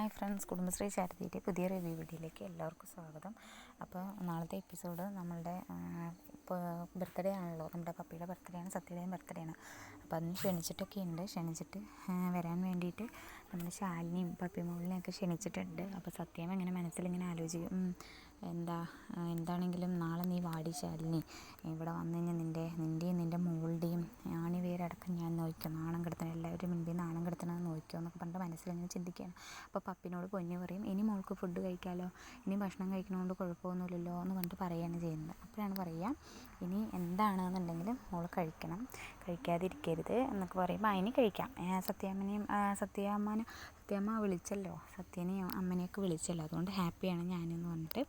Hi friends Kudumbashree ചാരിറ്റിയുടെ പുതിയ review വീഡിയോയിലേക്ക് എല്ലാവർക്കും സ്വാഗതം. അപ്പോൾ നാളത്തെ എപ്പിസോഡ് നമ്മളുടെ ബർത്ത്ഡേ ആണല്ലോ നമ്മുടെ പപ്പിയുടെ ബർത്ത്ഡേ ആണ് സത്യയുടെയും ബർത്ത്ഡേ ആണ്. അപ്പോൾ അതിന് ക്ഷണിച്ചിട്ടൊക്കെ ഉണ്ട് ക്ഷണിച്ചിട്ട് വരാൻ വേണ്ടിയിട്ട് നമ്മുടെ ശാലിനിയും പപ്പി പപ്പിമോളിനെയൊക്കെ ക്ഷണിച്ചിട്ടുണ്ട്. അപ്പോൾ സത്യം ഇങ്ങനെ മനസ്സിലിങ്ങനെ ആലോചിക്കും എന്താ എന്താണെങ്കിലും നാളെ നീ വാടി ശാലിനി ഇവിടെ വന്നു കഴിഞ്ഞാൽ നിന്റെ നിന്റെയും നിന്റെ മോളുടെയും ആണിവേരടക്കം ഞാൻ നോക്കും നാണം കെടുത്തണം എല്ലാവരും മുൻപിൽ നാണം കെടുത്തണം നോക്കിയോ എന്നൊക്കെ പറഞ്ഞിട്ട് മനസ്സിലിങ്ങനെ ചിന്തിക്കുകയാണ്. അപ്പോൾ പപ്പിനോട് പൊന്നു പറയും ഇനി മോൾക്ക് ഫുഡ് കഴിക്കാമല്ലോ ഇനി ഭക്ഷണം കഴിക്കണതുകൊണ്ട് കുഴപ്പമൊന്നുമില്ലല്ലോ? എന്ന് പറഞ്ഞിട്ട് പറയുകയാണ് ചെയ്യുന്നത്. അപ്പോഴാണ് പറയുക ഇനി എന്താണെന്നുണ്ടെങ്കിലും മോൾ കഴിക്കണം. കഴിക്കാതിരിക്കരുത് എന്നൊക്കെ പറയുമ്പോൾ അതിന് കഴിക്കാം. സത്യാമ്മനെയും സത്യാമ്മനെ സത്യമ്മ വിളിച്ചല്ലോ. സത്യനെയും അമ്മനെയൊക്കെ വിളിച്ചല്ലോ. അതുകൊണ്ട് ഹാപ്പിയാണ് ഞാനെന്ന് പറഞ്ഞിട്ട്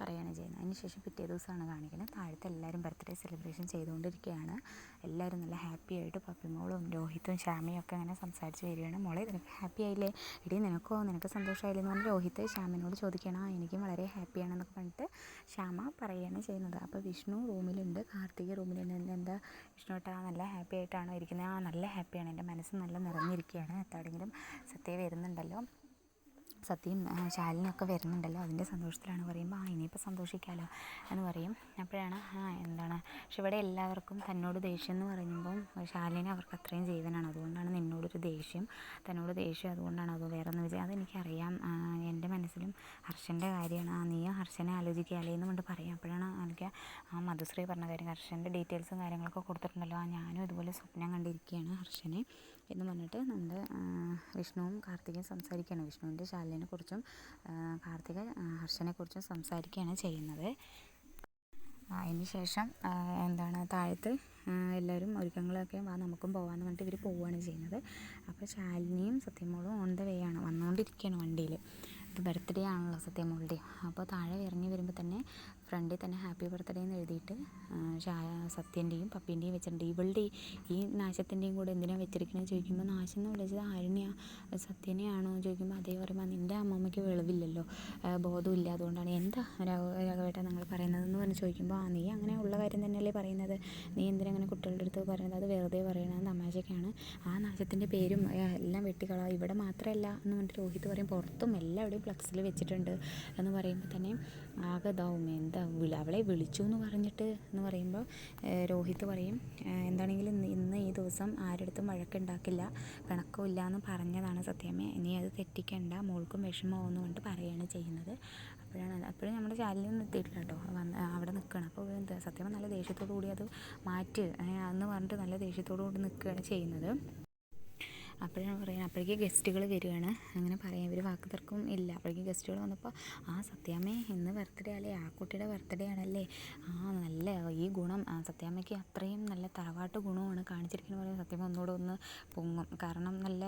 പറയുകയാണ് ചെയ്യുന്നത്. അതിനുശേഷം പിറ്റേ ദിവസമാണ് കാണിക്കുന്നത്. താഴത്തെ എല്ലാവരും ബർത്ത്ഡേ സെലിബ്രേഷൻ ചെയ്തുകൊണ്ടിരിക്കുകയാണ്. എല്ലാവരും നല്ല ഹാപ്പി ആയിട്ട് പപ്പിമോളും രോഹിത്തും ശ്യാമയും ഒക്കെ അങ്ങനെ സംസാരിച്ച് വരികയാണ്. മോളെ നിനക്ക് ഹാപ്പി ആയില്ലേ? ഇടി നിനക്കോ നിനക്ക് സന്തോഷമായില്ലേ എന്ന് പറഞ്ഞ് രോഹിത്ത് ശ്യാമിനോട് ചോദിക്കണം എനിക്കും വളരെ ഹാപ്പിയാണെന്നൊക്കെ പറഞ്ഞിട്ട് ശ്യാമ പറയുകയാണ് ചെയ്യുന്നത്. അപ്പോൾ വിഷ്ണു റൂമിലുണ്ട്. കാർത്തിക റൂമിലുണ്ട്. എന്താ വിഷ്ണു ഏട്ടാ നല്ല ഹാപ്പി ആയിട്ടാണോ ഇരിക്കുന്നത്? ആ നല്ല ഹാപ്പിയാണ്. എന്റെ മനസ്സ് നല്ല നിറഞ്ഞിരിക്കുകയാണ്. എത്താടെങ്കിലും സത്യം വരുന്നുണ്ടല്ലോ. സത്യയും ശാലിനിയൊക്കെ വരുന്നുണ്ടല്ലോ. അതിന്റെ സന്തോഷത്തിലാണ് പറയുമ്പോൾ ആ ഇനിയിപ്പോൾ സന്തോഷിക്കാമല്ലോ എന്ന് പറയും. അപ്പോഴാണ് ആ എന്താണ് പക്ഷെ ഇവിടെ എല്ലാവർക്കും തന്നോട് ദേഷ്യം എന്ന് പറയുമ്പോൾ ശാലിനി അവർക്ക് അത്രയും ജീവനാണ്. അതുകൊണ്ടാണ് നിന്നോടൊരു ദേഷ്യം തന്നോട് ദേഷ്യം. അതുകൊണ്ടാണ് അത് വേറെ ഒന്ന് വിചാരിച്ചത് അതെനിക്കറിയാം എന്റെ മനസ്സിലും ഹർഷന്റെ കാര്യമാണ്. ആ നീ ഹർഷനെ ആലോചിക്കുകയല്ലേ എന്ന് കൊണ്ട് പറയാം. അപ്പോഴാണ് എനിക്ക് ആ മധുശ്രീ പറഞ്ഞ കാര്യം ഹർഷന്റെ ഡീറ്റെയിൽസും കാര്യങ്ങളൊക്കെ കൊടുത്തിട്ടുണ്ടല്ലോ. ആ ഞാനും ഇതുപോലെ സ്വപ്നം കണ്ടിരിക്കുകയാണ് ഹർഷനെ. എന്ന് പറഞ്ഞിട്ട് നമ്മുടെ വിഷ്ണുവും കാർത്തികയും സംസാരിക്കുകയാണ്. വിഷ്ണുവിന്റെ ശാലിനെ കുറിച്ചും കാർത്തിക ഹർഷനെ ഹർഷനെക്കുറിച്ചും സംസാരിക്കുകയാണ് ചെയ്യുന്നത്. ശേഷം എന്താണ് താഴത്ത് എല്ലാവരും ഒരുക്കങ്ങളൊക്കെ വാ നമുക്കും പോകാമെന്ന് പറഞ്ഞിട്ട് ഇവർ പോവുകയാണ് ചെയ്യുന്നത്. അപ്പോൾ ശാലിനിയും സത്യമോളും ഓൺ ദ വേ ആണ് വന്നുകൊണ്ടിരിക്കുകയാണ് വണ്ടിയിൽ ഇത് ബർത്ത്ഡേ ആണല്ലോ സത്യമോളുടെ. അപ്പോൾ താഴെ ഇറങ്ങി വരുമ്പോൾ തന്നെ ഫ്രണ്ടിൽ തന്നെ ഹാപ്പി ബർത്ത്ഡേ എന്ന് എഴുതിയിട്ട് സത്യന്റെയും പപ്പീന്റെയും വെച്ചിട്ടുണ്ട്. ഇവളുടെ ഈ നാശത്തിന്റെയും കൂടെ എന്തിനാണ് വെച്ചിരിക്കണമെന്ന് ചോദിക്കുമ്പോൾ നാശം എന്ന് വിളിച്ചത് ആരുടെയാണ് സത്യനെയാണോ? ചോദിക്കുമ്പോൾ അതേ പറയുമ്പോൾ നിന്റെ അമ്മമ്മയ്ക്ക് വെളിവില്ലല്ലോ. ബോധമില്ല അതുകൊണ്ടാണ്. എന്താ രാഘവേട്ട നിങ്ങൾ പറയുന്നതെന്ന് പറഞ്ഞ് ചോദിക്കുമ്പോൾ ആ നീ അങ്ങനെ ഉള്ള കാര്യം തന്നെയല്ലേ പറയുന്നത്? നീ എന്തിനാ അങ്ങനെ കുട്ടികളുടെ അടുത്ത് പറയുന്നത്? അത് വെറുതെ പറയണത് തമാശയ്ക്കാണ് ആ നാശത്തിന്റെ പേരും എല്ലാം വെട്ടിക്കളാം ഇവിടെ മാത്രമല്ല എന്ന് പറഞ്ഞിട്ട് രോഹിത് പറയും. പുറത്തും എല്ലാവിടെയും ഫ്ലക്സിൽ വെച്ചിട്ടുണ്ട്. എന്ന് പറയുമ്പോൾ തന്നെ ആകെ ഇതാവും എന്താ അവളെ വിളിച്ചു എന്ന് പറഞ്ഞിട്ട് എന്ന് പറയുമ്പോൾ രോഹിത് പറയും എന്താണെങ്കിലും ഇന്ന് ഈ ദിവസം ആരുടെടുത്തും വഴക്കുണ്ടാക്കില്ല പിണക്കമില്ല എന്ന് പറഞ്ഞതാണ് സത്യമേ. ഇനി അത് തെറ്റിക്കണ്ട മോൾക്കും വിഷമമാവുമെന്ന് കൊണ്ട് പറയുകയാണ് ചെയ്യുന്നത്. അപ്പോഴാണ് അപ്പോഴും നമ്മുടെ ചാനലിൽ എത്തിയിട്ടില്ല കേട്ടോ. വന്ന് അവിടെ നിൽക്കണം അപ്പോൾ സത്യമേ സത്യം നല്ല ദേഷ്യത്തോടു കൂടി അത് മാറ്റ് എന്ന് പറഞ്ഞിട്ട് നല്ല ദേഷ്യത്തോടു കൂടി നിൽക്കുകയാണ് ചെയ്യുന്നത്. അപ്പോഴാണ് പറയുന്നത്. അപ്പോഴേക്ക് ഗസ്റ്റുകൾ വരികയാണ്. അങ്ങനെ പറയാം. ഇവർ വാക്ക് തർക്കവും ഇല്ല. അപ്പോഴേക്ക് ഗസ്റ്റുകൾ വന്നപ്പോൾ ആ സത്യാമ്മേ ഇന്ന് ബർത്ത്ഡേ അല്ലേ? ആ കുട്ടിയുടെ ബർത്ത്ഡേ ആണല്ലേ? ആ നല്ല ഈ ഗുണം. സത്യാമ്മയ്ക്ക് അത്രയും നല്ല തറവാട്ട് ഗുണമാണ് കാണിച്ചിരിക്കുന്നത്. പറയുന്നത് സത്യാമ്മ ഒന്നുകൂടെ ഒന്ന് പൊങ്ങും. കാരണം നല്ല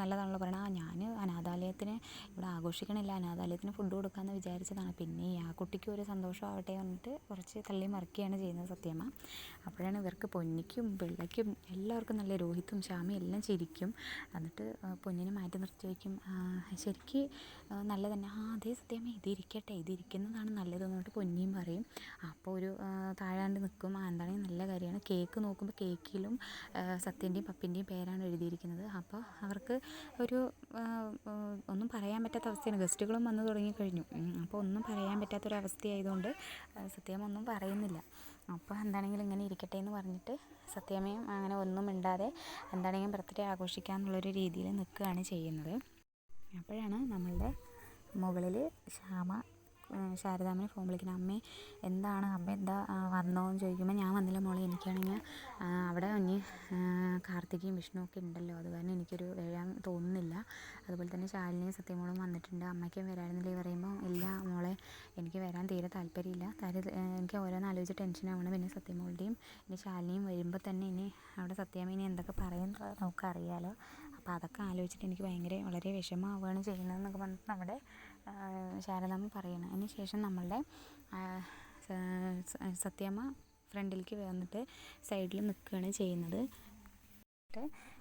നല്ലതാണല്ലോ പറയണം ആ ഞാൻ അനാഥാലയത്തിന് ഇവിടെ ആഘോഷിക്കണില്ല. അനാഥാലയത്തിന് ഫുഡ് കൊടുക്കാമെന്ന് വിചാരിച്ചതാണ്. പിന്നെ ആ കുട്ടിക്ക് ഒരു സന്തോഷമാവട്ടെ എന്നിട്ട് കുറച്ച് തള്ളി മറിക്കുകയാണ് ചെയ്യുന്നത് സത്യമ്മ. അപ്പോഴാണ് ഇവർക്ക് പൊന്നിക്കും പിള്ളയ്ക്കും എല്ലാവർക്കും നല്ല രോഹിത്തും ശ്യാമയും എല്ലാം ചിരിക്കും. എന്നിട്ട് പൊന്നിനെ മാറ്റി നിർത്തി വയ്ക്കും. ശരിക്ക് നല്ല തന്നെ ആ അതേ സത്യമേ ഇതിരിക്കട്ടെ ഇതിരിക്കുന്നതാണ് നല്ലത് എന്നിട്ട് പൊന്നിയും പറയും. അപ്പോൾ ഒരു താഴാണ്ട് നിൽക്കും ആ എന്താണെങ്കിൽ നല്ല കാര്യമാണ്. കേക്ക് നോക്കുമ്പോൾ കേക്കിലും സത്യന്റെയും പപ്പിന്റെയും പേരാണ് എഴുതിയിരിക്കുന്നത്. അപ്പോൾ അവർക്ക് ഒരു ഒന്നും പറയാൻ പറ്റാത്ത അവസ്ഥയാണ്. ഗസ്റ്റുകളും വന്നു തുടങ്ങിക്കഴിഞ്ഞു. അപ്പോൾ ഒന്നും പറയാൻ പറ്റാത്തൊരവസ്ഥയായതുകൊണ്ട് സത്യം ഒന്നും പറയുന്നില്ല. അപ്പോൾ എന്താണെങ്കിലും ഇങ്ങനെ ഇരിക്കട്ടെ എന്ന് പറഞ്ഞിട്ട് സത്യാമ്മയും അങ്ങനെ ഒന്നും മിണ്ടാതെ എന്താണെങ്കിലും ബർത്ത്ഡേ ആഘോഷിക്കാമെന്നുള്ളൊരു രീതിയിൽ നിൽക്കുകയാണ് ചെയ്യുന്നത്. അപ്പോഴാണ് നമ്മളുടെ മുകളിൽ ശ്യാമ ശാരദാമ്മനെ ഫോൺ വിളിക്കുന്നത്. അമ്മേ എന്താണ്? അമ്മ എന്താ വന്നോ എന്ന് ചോദിക്കുമ്പോൾ ഞാൻ വന്നില്ല മോളെ എനിക്കാണെങ്കിൽ അവിടെ ഇനി കാർത്തികയും വിഷ്ണുവൊക്കെ ഉണ്ടല്ലോ. അത് കാരണം എനിക്കൊരു വരാൻ തോന്നുന്നില്ല. അതുപോലെ തന്നെ ശാലിനിയും സത്യമോളും വന്നിട്ടുണ്ട്. അമ്മയ്ക്കും വരാമെന്നില്ലേ പറയുമ്പോൾ ഇല്ല മോളെ എനിക്ക് വരാൻ തീരെ താല്പര്യമില്ല. കാര്യം എനിക്ക് ഓരോന്ന് ആലോചിച്ച് ടെൻഷനാവണം പിന്നെ സത്യമോളുടെയും ഇനി ശാലിനിയും വരുമ്പോൾ തന്നെ ഇനി അവിടെ സത്യാമ്മ എന്തൊക്കെ പറയും നമുക്കറിയാലോ. അപ്പോൾ അതൊക്കെ ആലോചിച്ചിട്ട് എനിക്ക് ഭയങ്കര വളരെ വിഷമമാവുകയാണ് ചെയ്യുന്നതെന്നൊക്കെ പറഞ്ഞിട്ട് നമ്മുടെ ശാരദാമ്മ പറയണം. അതിന് ശേഷം നമ്മളുടെ സത്യമ്മ ഫ്രണ്ടിലേക്ക് വന്നിട്ട് സൈഡിൽ നിൽക്കുകയാണ് ചെയ്യുന്നത്.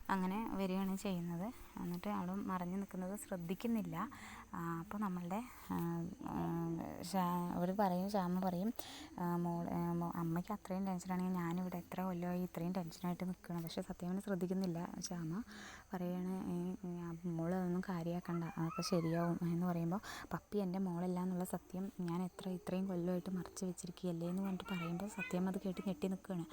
അങ്ങനെ വരികയാണ് ചെയ്യുന്നത്. എന്നിട്ട് അവൾ മറഞ്ഞു നിൽക്കുന്നത് ശ്രദ്ധിക്കുന്നില്ല. അപ്പോൾ നമ്മളുടെ അവർ പറയും ശ്യാമ പറയും മോൾ അമ്മയ്ക്ക് അത്രയും ടെൻഷനാണെങ്കിൽ ഞാനിവിടെ എത്ര കൊല്ലമായി ഇത്രയും ടെൻഷനായിട്ട് നിൽക്കണം പക്ഷേ സത്യമനെ ശ്രദ്ധിക്കുന്നില്ല ശ്യാമ. പറയാണ് മോളതൊന്നും കാര്യമാക്കണ്ട അതൊക്കെ ശരിയാവും എന്ന് പറയുമ്പോൾ പപ്പി എന്റെ മോളല്ല എന്നുള്ള സത്യം ഞാൻ എത്ര ഇത്രയും കൊല്ലമായിട്ട് മറച്ച് വെച്ചിരിക്കുകയല്ലേ? എന്ന് പറഞ്ഞിട്ട് പറയുമ്പോൾ സത്യം അത് കേട്ട് ഞെട്ടി നിൽക്കുകയാണ്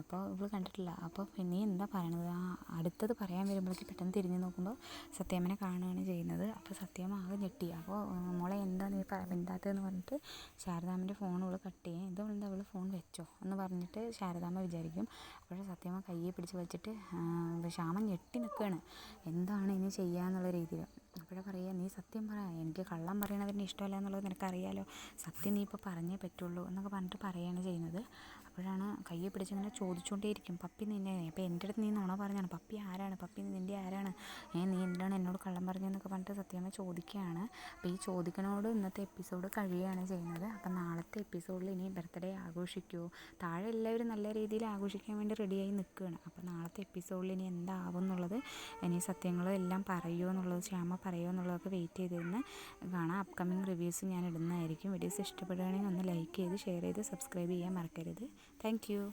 അപ്പോൾ ഇവൾ കണ്ടിട്ടില്ല. അപ്പോൾ നീ എന്താ പറയണത്? ആ അടുത്തത് പറയാൻ വരുമ്പോഴേക്ക് പെട്ടെന്ന് തിരിഞ്ഞ് നോക്കുമ്പോൾ സത്യാമ്മനെ കാണുകയാണ് ചെയ്യുന്നത്. അപ്പോൾ സത്യം ആകെ ഞെട്ടി. അപ്പോൾ മോളെ എന്താ നീ മിണ്ടാത്തതെന്ന് പറഞ്ഞിട്ട് ശാരദാമ്മന്റെ ഫോൺ അവൾ കട്ട് ചെയ്യും. ഇത് എന്താ അവൾ ഫോൺ വെച്ചോ എന്ന് പറഞ്ഞിട്ട് ശാരദാമ്മ വിചാരിക്കും. അപ്പോൾ സത്യമ്മ കയ്യെ പിടിച്ച് വെച്ചിട്ട് ശ്യാമൻ ഞെട്ടി നിൽക്കുകയാണ് എന്താണ് ഇനി ചെയ്യുക എന്നുള്ള രീതിയിൽ അപ്പോഴേ പറയുക നീ സത്യം പറ. എനിക്ക് കള്ളം പറയണതിന് ഇഷ്ടമല്ല എന്നുള്ളത് നിനക്കറിയാലോ. സത്യം നീ ഇപ്പോൾ പറഞ്ഞേ പറ്റുള്ളൂ എന്നൊക്കെ പറഞ്ഞിട്ട് പറയുകയാണ് ചെയ്യുന്നത്. അപ്പോഴാണ് കയ്യെ പിടിച്ചിങ്ങനെ ചോദിച്ചുകൊണ്ടേയിരിക്കും പപ്പി നിന്നെ അപ്പോൾ എന്റെ അടുത്ത് നീ നുണ പറഞ്ഞാണ് പപ്പി ആരാണ്? പപ്പി നിന്റെ ആരാണ്? ഏ നീ എന്താണ് എന്നോട് കള്ളം പറഞ്ഞതെന്നൊക്കെ പറഞ്ഞിട്ട് സത്യമ്മ ചോദിക്കുകയാണ്. അപ്പോൾ ഈ ചോദിക്കണോട് ഇന്നത്തെ എപ്പിസോഡ് കഴിയുകയാണ് ചെയ്യുന്നത്. അപ്പം നാളത്തെ എപ്പിസോഡിൽ ഇനി ബർത്ത്ഡേ ആഘോഷിക്കുമോ താഴെ എല്ലാവരും നല്ല രീതിയിൽ ആഘോഷിക്കാൻ വേണ്ടി റെഡിയായി നിൽക്കുകയാണ്. അപ്പോൾ നാളത്തെ എപ്പിസോഡിൽ ഇനി എന്താവും എന്നുള്ളത് ഇനി സത്യങ്ങളെല്ലാം പറയുമോ എന്നുള്ളത് ശ്യാമ പറയുമോ എന്നുള്ളതൊക്കെ വെയിറ്റ് ചെയ്തിരുന്ന് കാണാം. അപ്കമിങ് റിവ്യൂസ് ഞാൻ ഇടുന്നതായിരിക്കും. വീഡിയോസ് ഇഷ്ടപ്പെടുകയാണെങ്കിൽ ഒന്ന് ലൈക്ക് ചെയ്ത് ഷെയർ ചെയ്ത് സബ്സ്ക്രൈബ് ചെയ്യാൻ മറക്കരുത്. Thank you.